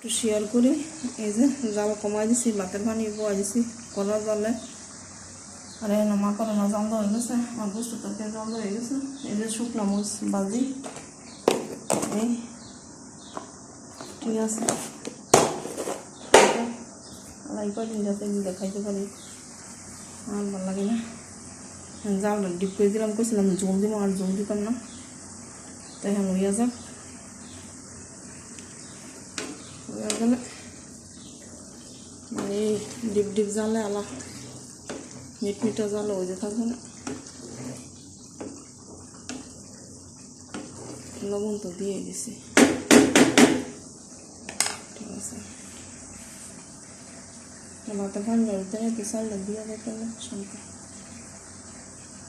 একটু শেয়ার করি। এই যে জাল কমাই দিছি ভাতের পানি বয়া দিছি, কলার জালে। আর এই মা করোনা জাল হয়ে গেছে, আমার বুঝতে তরকারি জাল হয়ে গেছে। এই যে শুকনো মরিচ বাজি এই, ঠিক আছে। আলাই কদিন যাতে এগুলো খাইতে পারি। আর ভালো লাগে না। জালটা ডিপ করে দিলাম, কইছিলাম জল দিব, আর জল দিতাম না। তাই এখন হইয়া যাক। গেলে এই ডিপ ডিপ জালে আলা মিট মিটা জালে ওই যে থাকবে না লবণ তো দিয়ে দিছি ঠিক আছে ভাতে পানি উঠতে একটু চালটা দিয়ে দেখতে শান্ত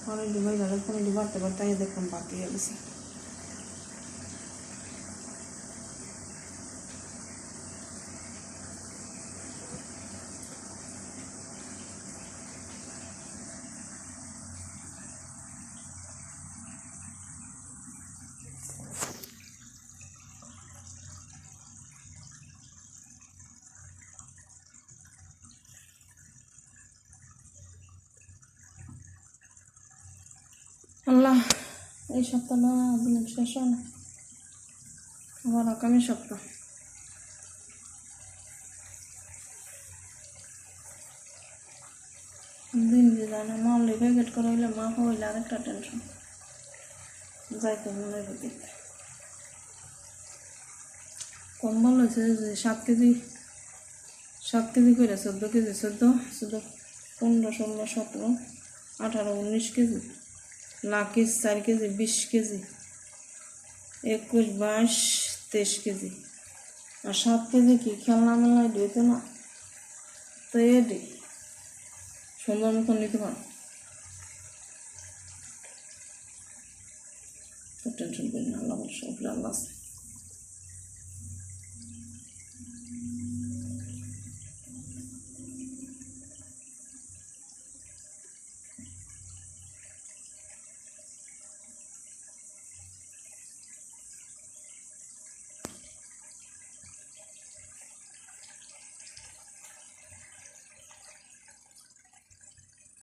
পরে ডিবাই যাবে পরে ডিবাতে বাড়তে দেখলাম বাকি গেছে আল্লাহ, এই সপ্তাহটা দিনের শেষ হয় না। আবার আগামী সপ্তাহ। দিন যে জানে মা লেগে গেট করে হইলে মা হইলে আরেকটা টেনশন যাইতে মনে হবে কম ভালো হয়েছে যে সাত কেজি সাত কেজি করে চোদ্দ কেজি, চোদ্দ চোদ্দ, পনেরো, ষোলো, সতেরো, আঠারো, উনিশ কেজি। লাকিস চার কেজি, বিশ কেজি, একুশ, বাইশ, তেইশ কেজি। আর সাত কেজি কি খেলনা মেলায় দিতে না? তো এটি সুন্দর মতন নিতে পারো। টেনশন করি না, আল্লাহ সব আল্লাহ আছে।